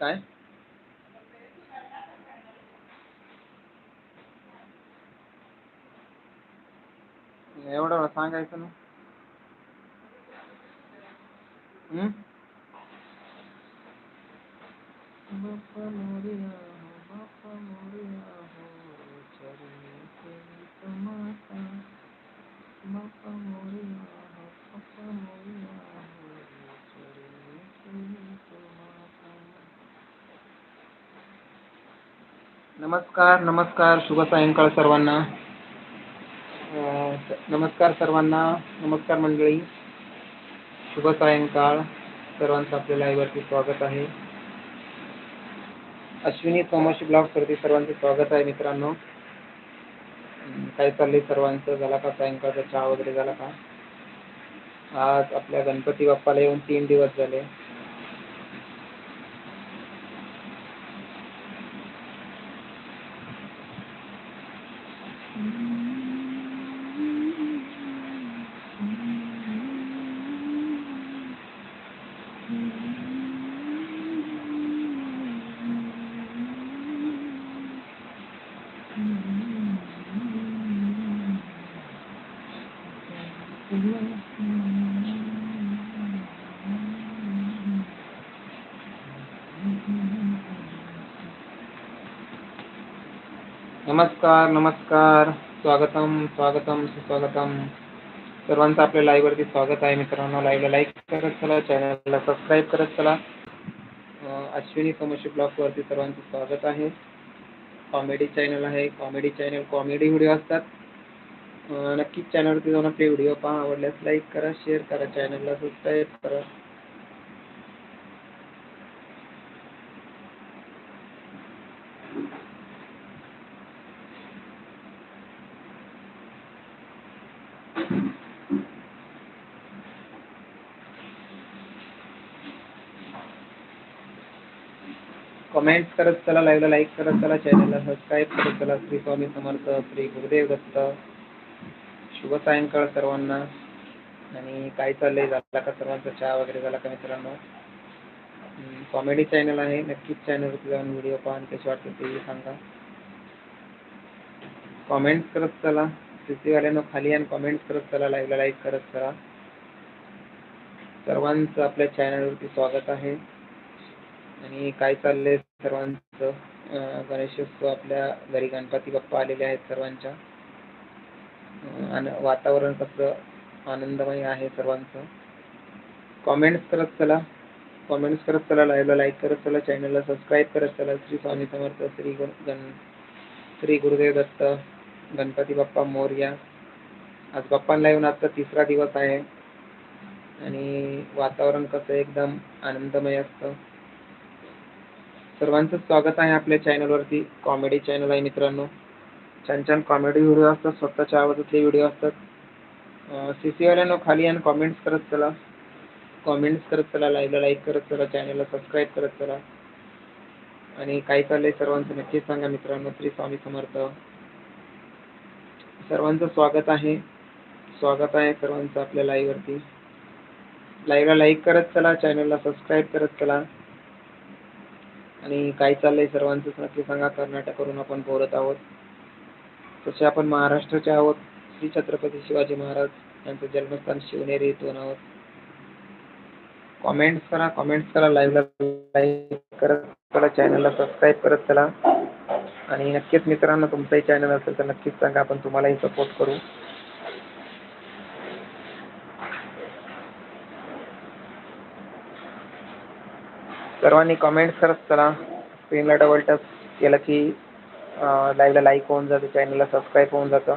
काय? एवढं सांगायचं ना हं? बाप्पा मोरया हो, बाप्पा मोरया हो, चरणी सेवितो माता. बाप्पा मोरया हो, बाप्पा मोरया हो, चरणी सेवितो माता. नमस्कार नमस्कार शुभ सायंकाळ सर्वांना. नमस्कार सर्वांना नमस्कार मंडळी. शुभ सायंकाळ. सर्वांचं आपल्या लाईव्हवरती स्वागत आहे. अश्विनी सोमाशी ब्लॉगवरती सर्वांचे स्वागत आहे मित्रांनो. काय चाललंय सर्वांचं? झाला का सायंकाळचा चहा वगैरे झाला का? आज आपल्या गणपती बाप्पाला येऊन तीन दिवस झाले. नमस्कार नमस्कार. स्वागतम स्वागतम सुस्वागतम. सर्वांचं आपल्या live वरती स्वागत आहे मित्रांनो. लाईव्हला लाईक करत चला चॅनलला सबस्क्राईब करत चला. अश्विनी समोशी ब्लॉग वरती सर्वांचं स्वागत आहे. कॉमेडी चॅनल आहे. कॉमेडी चॅनल कॉमेडी व्हिडिओ असतात. नक्कीच चॅनलवरती जाऊन आपले व्हिडिओ पहा. आवडल्यास लाईक करा शेअर करा. चॅनलला सबस्क्राईब करा. कमेंट करत चला लाईव्हला लाईक करत चला चॅनलला सबस्क्राईब करत चला. श्री स्वामी समर्थ श्री गुरुदेव दत्त. शुभ सायंकाळ सर्वांना. आणि काय चाललंय? झाला का सर्वांचा चहा वगैरे झाला का मित्रांनो? कॉमेडी चॅनल आहे. नक्कीच चॅनलवरती जाऊन व्हिडिओ पहा आणि कसे वाटते तेही सांगा. कॉमेंट करत चला. सिटीवाल्यानं खाली आणि कॉमेंट करत चला. लाईव्हला लाईक करत चला. सर्वांचं आपल्या चॅनलवरती स्वागत आहे. आणि काय चाललंय? सर्वांचं गणेश गणेशोत्सव आपल्या घरी गणपती बाप्पा आलेले आहेत सर्वांच्या. आणि वातावरण कसं आनंदमय आहे सर्वांचं. कॉमेंट्स करत चला. कॉमेंट्स करत चला लाईव्हला लाईक करत चला चॅनलला सबस्क्राईब करत चला. श्री स्वामी समर्थ श्री गुण गण श्री गुरुदेव दत्त गणपती बाप्पा मोर्या. आज बाप्पांना येऊन आजचा तिसरा दिवस आहे. आणि वातावरण कसं एकदम आनंदमय असतं. सर्वांचं स्वागत आहे आपल्या चॅनलवरती कॉमेडी चॅनल आहे मित्रांनो. छान छान कॉमेडी व्हिडिओ असतात. स्वतःच्या आवाजातले व्हिडिओ असतात. सी सी वाल्यानो खाली आणि कॉमेंट्स करत चला. कॉमेंट्स करत चला लाईव्हला लाईक करत चला चॅनलला सबस्क्राईब करत चला. आणि काय चाललंय सर्वांचं नक्कीच सांगा मित्रांनो. श्री स्वामी समर्थ. सर्वांचं स्वागत आहे. स्वागत आहे सर्वांचं आपल्या लाईव्हवरती लाईव्हला लाईक करत चला चॅनलला सबस्क्राईब करत चला. आणि काय चाललंय सर्वांचंच? नक्की सांगा. कर्नाटकवरून आपण बोलत आहोत. तसे आपण महाराष्ट्राचे आहोत. श्री छत्रपती शिवाजी महाराज यांचं जन्मस्थान शिवनेरी इथून आहोत. कॉमेंट्स करा. कॉमेंट्स करा. लाईव्हला लाईक करत चला चॅनलला सबस्क्राईब करत चला. आणि नक्कीच मित्रांनो तुमचंही चॅनल असेल तर नक्कीच सांगा. आपण तुम्हालाही सपोर्ट करू. सर्वांनी कमेंट्स करत चला. स्क्रीनला डबल टच केलं की लाईव्हला लाईक होऊन जातं चॅनलला सबस्क्राईब होऊन जातं.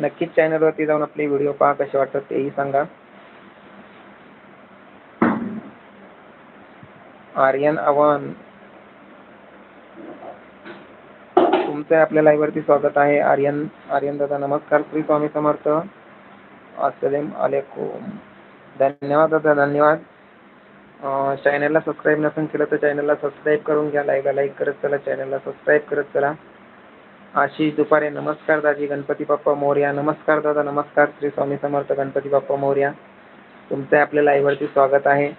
नक्कीच चॅनलवरती जाऊन आपले व्हिडिओ पहा कसे वाटतात तेही सांगा. आर्यन आव्हान. तुमचं आपल्या लाईव्हवरती स्वागत आहे. आर्यन आर्यन दादा नमस्कार. श्री स्वामी समर्थ. असलेम अलेकुम धन्यवाद दादा धन्यवाद. चॅनलला सबस्क्राईब नसून केलं तर चॅनलला सबस्क्राईब करून घ्या लाईकला लाईक करत चला चॅनलला सबस्क्राईब करत चला. आशिष दुपारे नमस्कार दाजी गणपती बाप्पा मोर्या. नमस्कार दादा नमस्कार श्री स्वामी समर्थ गणपती बाप्पा मोर्या. तुमचं आपल्या लाईव्हवरती स्वागत आहे.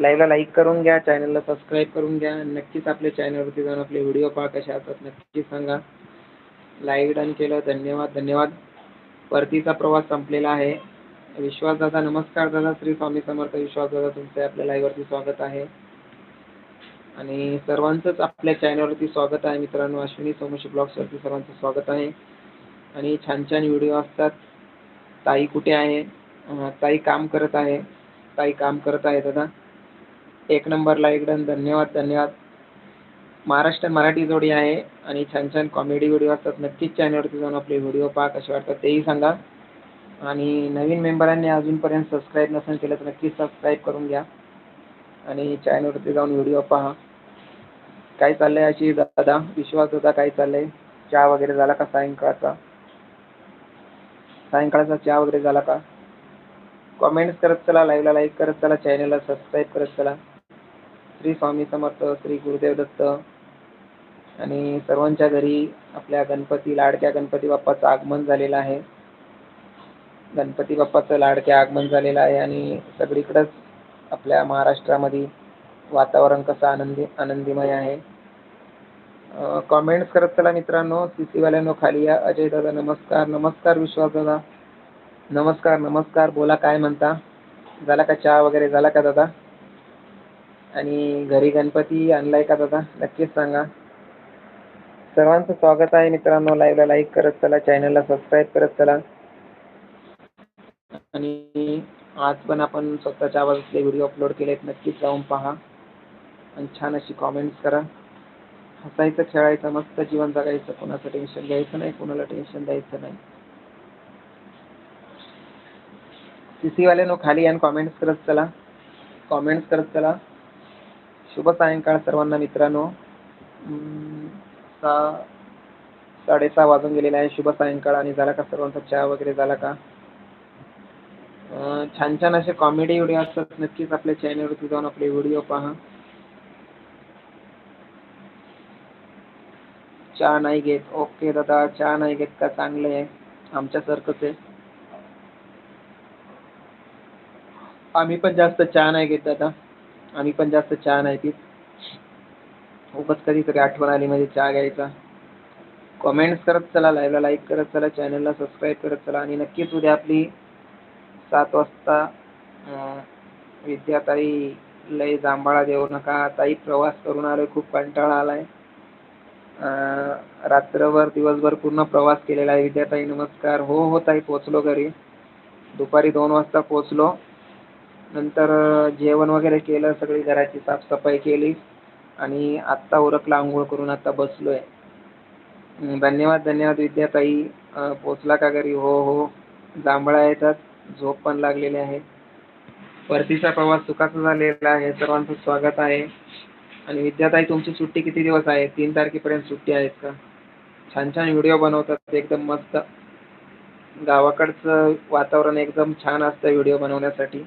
लाईव्हला लाईक करून घ्या चॅनलला सबस्क्राईब करून घ्या. नक्कीच आपल्या चॅनलवरती जाऊन आपले व्हिडिओ पहा कसे असतात नक्कीच सांगा. लाईव्ह डन केलं धन्यवाद धन्यवाद. परतीचा प्रवास संपलेला आहे. विश्वास दादा नमस्कार दादा. श्री स्वामी समर्थ विश्वास दादा तुमचे आपल्या लाईव्हवरती स्वागत आहे. आणि सर्वांचंच आपल्या चॅनलवरती स्वागत आहे मित्रांनो. अश्विनी सोमशी ब्लॉग्सवरती सर्वांचं स्वागत आहे. आणि छान छान व्हिडिओ असतात. ताई कुठे आहे? ताई काम करत आहे. ताई काम करत आहे दादा. एक नंबरला एकदम धन्यवाद धन्यवाद. महाराष्ट्र मराठी जोडी आहे. आणि छान छान कॉमेडी व्हिडिओ असतात. नक्कीच चॅनलवरती जाऊन आपले व्हिडिओ पहा. कसे वाटतात तेही सांगा. आणि नवीन मेंबरांनी अजूनपर्यंत सबस्क्राईब नसेल केलं तर नक्कीच सबस्क्राईब करून घ्या. आणि चॅनलवरती जाऊन व्हिडिओ पहा. काय चाललंय अशी दादा? विश्वास दादा काय चाललंय? चहा वगैरे झाला का सायंकाळचा? सायंकाळचा चहा वगैरे झाला का? कॉमेंट्स करत चला लाईव्हला लाईक करत चला चॅनलला सबस्क्राईब करत चला. श्री स्वामी समर्थ श्री गुरुदेव दत्त. आणि सर्वांच्या घरी आपल्या गणपती लाडक्या गणपती बाप्पाचं आगमन झालेलं आहे. गणपती बाप्पाचं लाडके आगमन झालेलं आहे आणि सगळीकडंच आपल्या महाराष्ट्रामध्ये वातावरण कसं आनंदी आनंदीमय आहे. कॉमेंट्स करत चला मित्रांनो. सी सीवाल्यांनो खाली या. अजय दादा नमस्कार. नमस्कार विश्वास दादा. नमस्कार नमस्कार. बोला काय म्हणता? झाला का चहा वगैरे? झाला का दादा? आणि घरी गणपती आणलाय का दादा? नक्कीच सांगा. सर्वांचं स्वागत आहे मित्रांनो. लाईव्हला लाईक करत चला. चॅनलला सबस्क्राईब करत चला. आणि आज पण आपण स्वतःच्या आवाजातले व्हिडिओ अपलोड केलेत. नक्कीच जाऊन पहा. आणि छान अशी कॉमेंट्स करा. हसायचं खेळायचं मस्त जीवन जगायचं. कोणाचं टेन्शन घ्यायचं नाही कोणाला टेन्शन द्यायचं नाही. सी सीवाल्यानो खाली आणि कॉमेंट्स करत चला. कॉमेंट्स करत चला. शुभ सायंकाळ सर्वांना मित्रांनो. सहा साडेसहा वाजून गेलेला आहे. शुभ सायंकाळ. आणि झाला का सर्वांचा चहा वगैरे? झाला का? छान छान असे कॉमेडी व्हिडिओ असतात. नक्कीच आपल्या चॅनलवरती जाऊन आपले व्हिडिओ पहा. चहा नाही घेत. ओके दादा चहा नाही घेत का? चांगलं आहे. आमच्यासारखंच आहे. आम्ही पण जास्त चहा नाही घेत दादा. आम्ही पण जास्त चहा नाही पित. उगाच कधीतरी आठवण आली म्हणजे चहा घ्यायचा. कॉमेंट्स करत चला लाईव्हला लाईक करत चला चॅनलला सबस्क्राईब करत चला. आणि नक्कीच उद्या आपली सात वाजता विद्याताई लय जांभळा देऊ नका ताई प्रवास करून आलोय खूप कंटाळा आलाय. रात्रभर दिवसभर पूर्ण प्रवास केलेला आहे. विद्याताई नमस्कार. हो हो ताई पोचलो घरी. दुपारी दोन वाजता पोचलो नंतर जेवण वगैरे केलं सगळी घराची साफसफाई केली आणि आत्ता उरकला आंघोळ करून आत्ता बसलो आहे धन्यवाद धन्यवाद विद्याताई. पोचला का घरी? हो हो. जांभळा येतात. झोप पण लागलेली आहे. परतीचा प्रवास सुखाचा झालेला आहे. सर्वांचं स्वागत आहे. आणि विद्याताई तुमची सुट्टी किती दिवस आहे? तीन तारखेपर्यंत सुट्टी आहेत का? छान छान व्हिडिओ बनवतात. एकदम मस्त. गावाकडचं वातावरण एकदम छान असतं व्हिडिओ बनवण्यासाठी.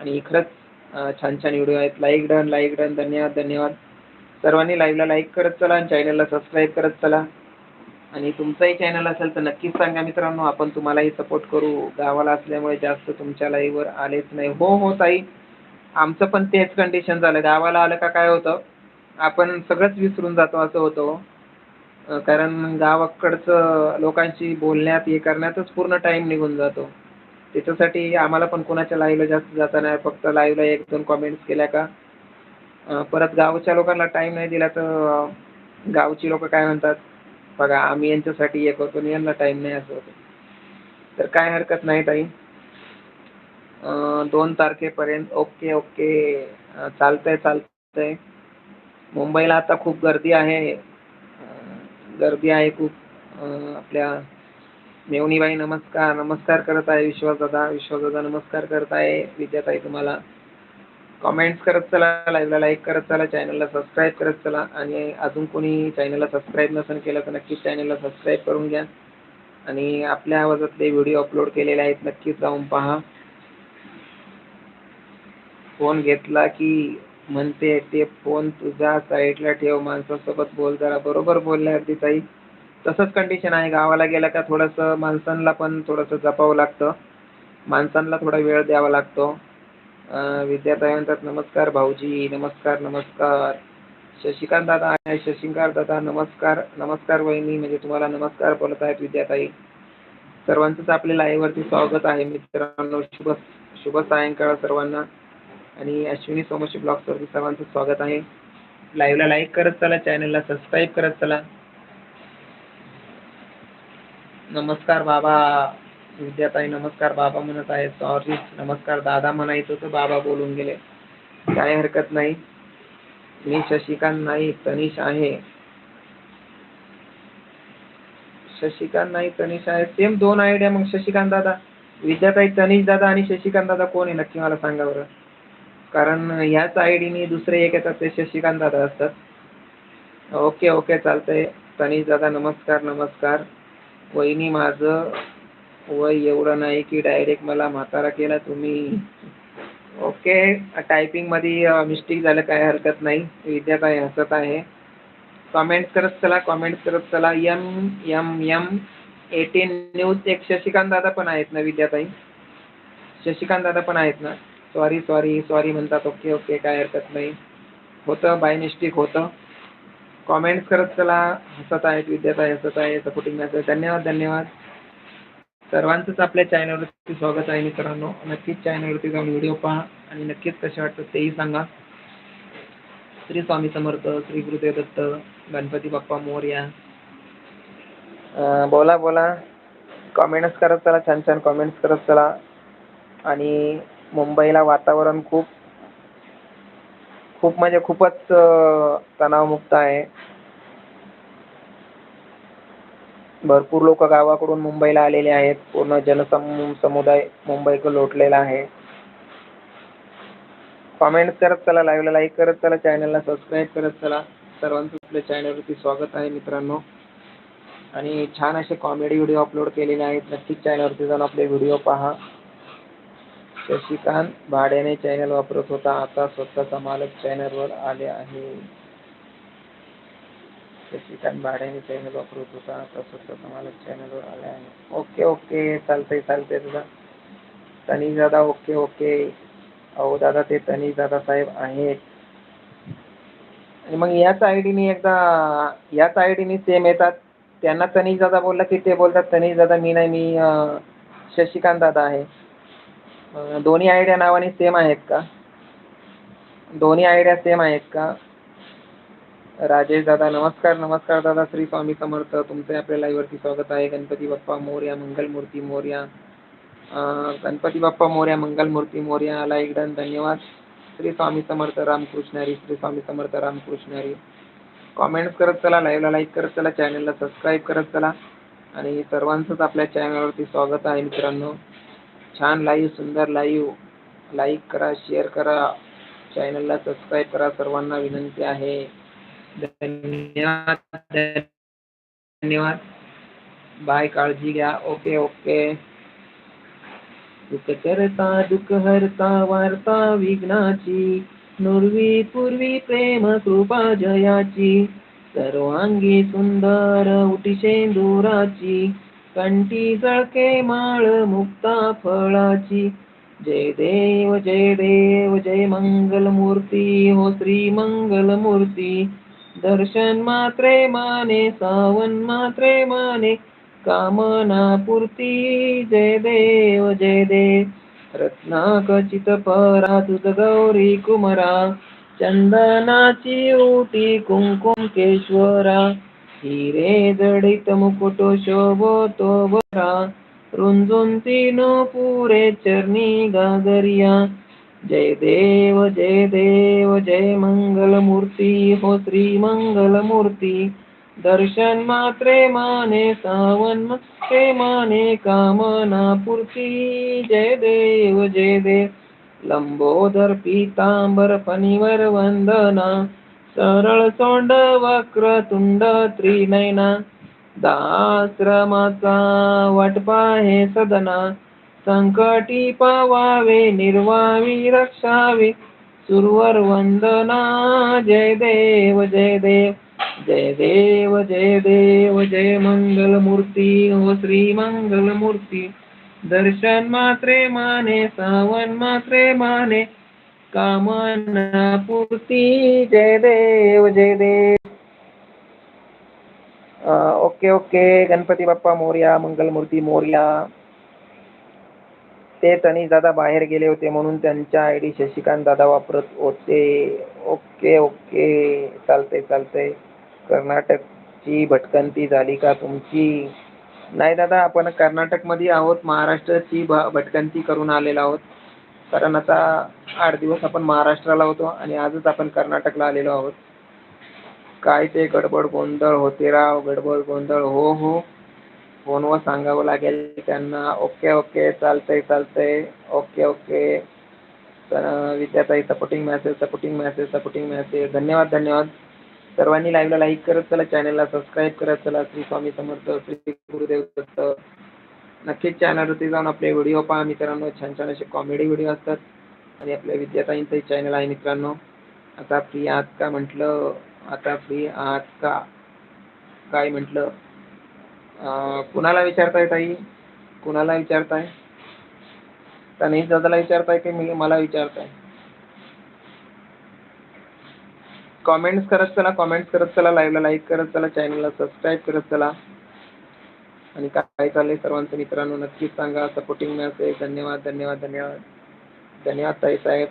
आणि खरंच छान छान व्हिडिओ आहेत. लाईक डन लाईक डन धन्यवाद धन्यवाद. सर्वांनी लाईव्हला लाईक करत चला आणि चॅनलला सबस्क्राईब करत चला. आणि तुमचाही चॅनल असेल तर नक्कीच सांगा मित्रांनो. आपण तुम्हालाही सपोर्ट करू. गावाला असल्यामुळे जास्त तुमच्या लाईव्हवर आलेच नाही. हो हो ताई. आमचं पण तेच कंडिशन झालं. गावाला आलं का काय होतं? आपण सगळंच विसरून जातो असं होतं हो. कारण गावाकडचं लोकांशी बोलण्यात हे करण्यातच पूर्ण टाईम निघून जातो. त्याच्यासाठी आम्हाला पण कोणाच्या लाईव्हला जास्त जाता नाही. फक्त लाईव्हला एक दोन कॉमेंट्स केल्या का? परत गावच्या लोकांना टाईम नाही दिला तर गावची लोक काय म्हणतात? बघा आम्ही यांच्यासाठी हे करतो आणि यांना टाईम नाही असं होतं. तर काय हरकत नाही ताई. दोन तारखेपर्यंत ओके ओके चालतंय चालतंय. मुंबईला आता खूप गर्दी आहे. गर्दी आहे खूप. आपल्या मेवणीबाई नमस्कार नमस्कार करत आहे विश्वासदादा विश्वासदादा नमस्कार करत आहे विद्याताई तुम्हाला. कमेंट्स करत चला लाईव्हला लाईक करत चला चॅनलला सबस्क्राईब करत चला. आणि अजून कोणी चॅनलला सबस्क्राईब नसेल केलं तर नक्कीच चॅनलला सबस्क्राईब करून घ्या. आणि आपल्या आवाजातले व्हिडिओ अपलोड केलेले आहेत नक्कीच जाऊन पहा. फोन घेतला की म्हणते ते फोन तुझ्या साईडला ठेव माणसांसोबत बोल जरा. बरोबर बोलल्या अगदी ताई. तसंच कंडिशन आहे. गावाला गेलं का थोडंसं माणसांना पण थोडंसं जपावं लागतं. माणसांना थोडा वेळ द्यावा लागतो. विद्याताई म्हणतात नमस्कार भाऊजी नमस्कार नमस्कार. शशिकांत दादा आहे शशिकांत दादा नमस्कार. नमस्कार वहिनी म्हणजे तुम्हाला नमस्कार बोलत आहेत विद्याताई. सर्वांचंच आपल्या लाईव्हवरती स्वागत आहे मित्रांनो. शुभ शुभ सायंकाळ सर्वांना. आणि अश्विनी सोमशी ब्लॉग्सवरती सर्वांचं स्वागत आहे. लाईव्हला लाईक करत चला चॅनलला सबस्क्राईब करत चला. नमस्कार बाबा. विद्याताई नमस्कार बाबा म्हणत आहे सॉरी नमस्कार दादा म्हणायचं तर बाबा बोलून गेले. काय हरकत नाही. मी शशिकांत नाईक तनिष आहे. शशिकांत नाही तनिष आहे. सेम दोन आयडिया मग शशिकांत दादा. विद्याताई तनिष दादा आणि शशिकांत दादा कोण आहे नक्की मला सांगा बरं. कारण ह्याच आयडीने दुसरे एक येतात ते शशिकांत दादा असतात. ओके ओके चालतंय. तनिष दादा नमस्कार नमस्कार. वहिनी माझं वय एवढं नाही की डायरेक्ट मला म्हातारा केला तुम्ही. ओके टायपिंगमध्ये मिस्टेक झालं काय हरकत नाही. विद्याताई हसत आहे. कॉमेंट करत चला कॉमेंट करत चला. यम यम यम एटीन न्यूज एक शशिकांत दादा पण आहेत ना विद्याताई शशिकांत दादा पण आहेत ना? सॉरी सॉरी सॉरी म्हणतात. ओके ओके काय हरकत नाही. होतं बाय मिस्टेक होतं. कॉमेंट्स करत चला. हसत आहेत विद्याताई हसत आहे सपोर्टिंग मॅसेज धन्यवाद धन्यवाद. सर्वांचंच आपल्या चॅनलवरती स्वागत आहे मित्रांनो. नक्कीच चॅनलवरती जाऊन व्हिडिओ पहा आणि नक्कीच कसे वाटतात तेही सांगा. श्री स्वामी समर्थ श्री गुरुदेव दत्त गणपती बाप्पा मोर्या. बोला बोला. कॉमेंट्स करत चला छान छान कॉमेंट्स करत चला. आणि मुंबईला वातावरण खूप खूप म्हणजे खूपच तणावमुक्त आहे. भरपूर लोक गावाकडून मुंबईला आलेले आहेत. पूर्ण जनसमूह समुदाय मुंबईकडे लोटलेला आहे. कॉमेंट करत चला लाईव्हला लाईक करत चला चॅनलला सबस्क्राईब करत चला. सर्वांचं आपल्या चॅनलवरती स्वागत आहे मित्रांनो. आणि छान असे कॉमेडी व्हिडिओ अपलोड केलेले आहेत. नक्कीच चॅनलवरती जाऊन आपले व्हिडिओ पहा. शशिकांत भाड्याने चॅनल वापरत होता. आता स्वतःचा मालक चॅनलवर आले आहे. शशिकांत भाड्याने चॅनल वापरत होता तसं स्वतःचा मालक चॅनलवर आले आहे ओके ओके चालतंय चालतंय तुझा तनी दादा ओके ओके अहो दादा ते तनी दादा साहेब आहेत आणि मग याच आय डीने एकदा याच आय डीने सेम येतात. त्यांना तनी दादा बोलला की ते बोलतात तनी दादा मी नाही मी शशिकांत दादा आहे. दोन्ही आयडिया नावाने सेम आहेत का? दोन्ही आयडिया सेम आहेत का? राजेश दादा नमस्कार नमस्कार दादा. श्री स्वामी समर्थ. तुमचे आपल्या लाईव्हवरती स्वागत आहे. गणपती बाप्पा मोर्या मंगलमूर्ती मोर्या. गणपती बाप्पा मोर्या मंगलमूर्ती मोर्या आला डन धन्यवाद. श्री स्वामी समर्थ रामकृष्णारी. श्री स्वामी समर्थ रामकृष्णारी. कॉमेंट्स करत चला लाईव्हला लाईक करत चला चॅनलला सबस्क्राईब करत चला. आणि सर्वांचंच आपल्या चॅनलवरती स्वागत आहे मित्रांनो. छान लाईव्ह सुंदर लाईव्ह लाईक करा शेअर करा. चॅनलला सबस्क्राईब करा. सर्वांना विनंती आहे. धन्यवाद. धन्यवाद बाय काळजी घ्या. Okay okay. सुख करता दुःख हरता वार्ता विघ्नाची. नुर्वी पूर्वी प्रेम कृपा जयाची. सर्वांगी सुंदर उटी दूराची कंठी जळके माळ मुक्ता फळाची. जय देव जय देव जय मंगल मूर्ती हो श्री मंगल मूर्ती दर्शन मात्रे माने सावन मात्रे माने कामना पूर्ती जय देव जय देव। रत्नाकचित परा तुझ गौरी कुमरा चंदनाची उटी कुंकुम केश्वरा। हिरे जडित मुकुट शोभतो बरा। रुंजुन तीन पुरे चरणी गागरिया। जय देव जय देव जय मंगलमूर्ती हो श्री मंगलमूर्ती. दर्शन मात्रे माने सावन मात्रे माने कामना पूर्ती. जय देव जय देव. लंबोदर पीतांबर फणीवर वंदना. सरळ सोंड वक्र तुंड त्रिनयना. दाश्रमाचा वटपा हे सदना. संकटी पावावे निर्वावी रक्षावे. सुरवर वंदना जय देव जय देव. जय देव जय देव जय मंगल मूर्ती हो श्री मंगल मूर्ती दर्शन मात्रे माने सावन मात्रे माने. कामना पूर्ती जय देव जय देव. अं, ओके ओके. गणपती बाप्पा मोर्या मंगलमूर्ती मोर्या. ते तनी दादा बाहेर गेले होते म्हणून त्यांच्या आय डी शशिकांत दादा वापरत होते. Okay okay. चालते चालतंय. कर्नाटकची भटकंती झाली का तुमची? नाही दादा आपण कर्नाटकमध्ये आहोत. महाराष्ट्राची भ भटकंती करून आलेलो आहोत. कारण आता आठ दिवस आपण महाराष्ट्राला होतो आणि आजच आपण कर्नाटकला आलेलो आहोत. काय ते गडबड गोंधळ होते राव गडबड गोंधळ. हो हो. फोनवर सांगावं लागेल त्यांना. ओके ओके चालतंय चालतंय. Okay okay. तर विद्याताई supporting message supporting message supporting message धन्यवाद धन्यवाद. सर्वांनी लाईव्हला लाईक करत चला चॅनलला सबस्क्राईब करत चला. श्री स्वामी समर्थ श्री गुरुदेव दत्त. नक्कीच चॅनलवरती जाऊन आपले व्हिडिओ पहा. मित्रांनो छान छान असे कॉमेडी व्हिडिओ असतात. आणि आपल्या विद्याताईंचंही चॅनल आहे मित्रांनो. आता फ्री आहात का म्हटलं? आता फ्री आहात का? काय म्हटलं? कुणाला विचारताय ताई? कुणाला विचारताय? तनिष दादाला विचारताय की मी मला विचारताय? कॉमेंट्स करत चला कॉमेंट्स करत चला लाईव्हला लाईक करत चला चॅनलला सबस्क्राईब करत चला. आणि काय चाललंय सर्वांचं मित्रांनो नक्कीच सांगा सपोर्टिंग असेल. धन्यवाद धन्यवाद धन्यवाद. धन्यवाद ताई साहेब.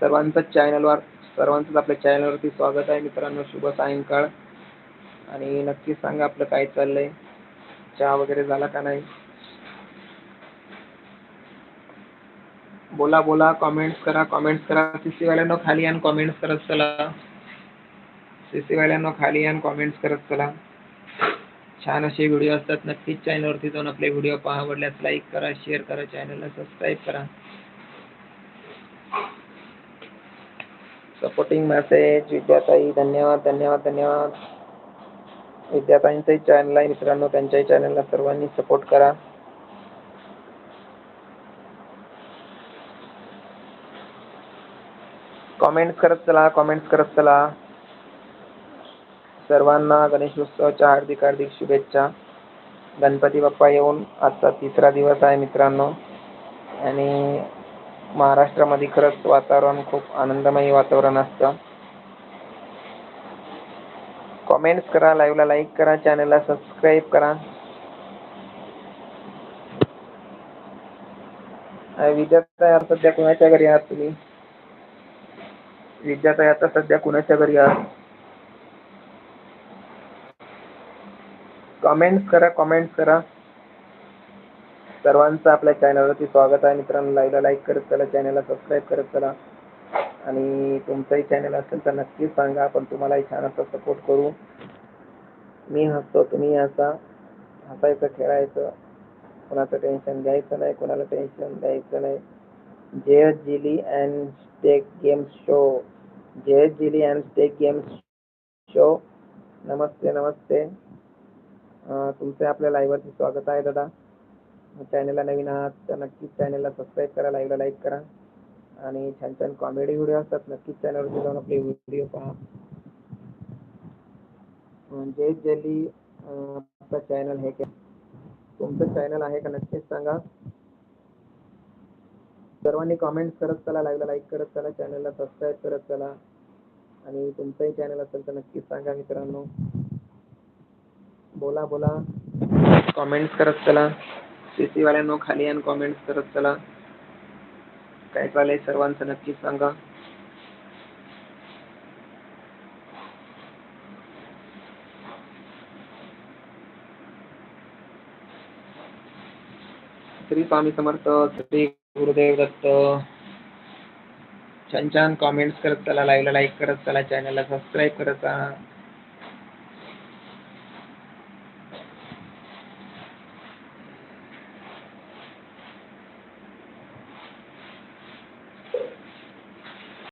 सर्वांचं चॅनलवर सर्वांचंच आपल्या चॅनलवरती स्वागत आहे मित्रांनो. शुभ सायंकाळ. आणि नक्कीच सांगा आपलं काय चाललंय. चहा वगैरे झाला का नाही? बोला बोला कॉमेंट्स करा कॉमेंट्स करा. सीसी वाल्यांनो खाली आणि कॉमेंट्स करत चला. सीसी वाल्यांनो खाली आणि कॉमेंट्स करत चला. छान असे व्हिडिओ असतात. नक्कीच चॅनलवरती जाऊन आपले व्हिडिओ पहा. आवडल्यास लाईक करा शेअर करा चॅनलला सबस्क्राईब करा. सपोर्टिंग मेसेज विद्याताई धन्यवाद धन्यवाद धन्यवाद. विद्यार्थ्यांच्याही चॅनल आहे मित्रांनो त्यांच्याही चॅनलला सर्वांनी सपोर्ट करा. कॉमेंट्स करत चला कॉमेंट्स करत चला. सर्वांना गणेशोत्सवाच्या हार्दिक हार्दिक शुभेच्छा. गणपती बाप्पा येऊन आजचा तिसरा दिवस आहे मित्रांनो. आणि महाराष्ट्रामध्ये खरंच वातावरण खूप आनंदमयी वातावरण असतं. कॉमेंट्स करा लाईव्हला लाईक करा चॅनलला सबस्क्राईब करा. विद्यार्थी विद्याताई सध्या कुणाच्या घरी आहात तुम्ही? विद्यार्थी आता सध्या कुणाच्या घरी आहात? कॉमेंट्स करा कॉमेंट्स करा. सर्वांचं आपल्या चॅनलवरती स्वागत आहे मित्रांनो. लाईव्हला लाईक करत चला चॅनलला सबस्क्राईब करत चला. आणि तुमचंही चॅनल असेल तर नक्कीच सांगा. आपण तुम्हालाही छान असा सपोर्ट करू. मी हसतो तुम्ही हसा. हसायचं खेळायचं. कोणाचं टेन्शन घ्यायचं नाही कोणाला टेन्शन द्यायचं नाही. जे Jili and Stake games show जे Jili and Stake games show नमस्ते नमस्ते. तुमचे आपल्या लाईव्हवरती स्वागत आहे दादा. चॅनलला नवीन आहात तर नक्कीच चॅनलला सबस्क्राईब करा लाईव्हला लाईक करा. आणि छान छान कॉमेडी व्हिडिओ असतात. नक्कीच चॅनलवरती जाऊन आपले व्हिडिओ पहा. म्हणजे जली आपलं चॅनल हे का तुमचं चॅनल आहे का? नक्कीच सांगा. सर्वांनी कॉमेंट करत चला लाईव्हला लाईक करत चला चॅनलला सबस्क्राईब करत चला. आणि तुमचंही चॅनल असेल तर नक्कीच सांगा मित्रांनो. बोला बोला. कॉमेंट्स करत चला. सी वाल्यांनो खाली आणि कॉमेंट्स करत चला. काय चाललंय सर्वांचं नक्कीच सांगा. श्री स्वामी समर्थ श्री गुरुदेव दत्त. छान छान कॉमेंट्स करत चला लाईव्हला लाईक करत चला चॅनलला सबस्क्राईब करत चला.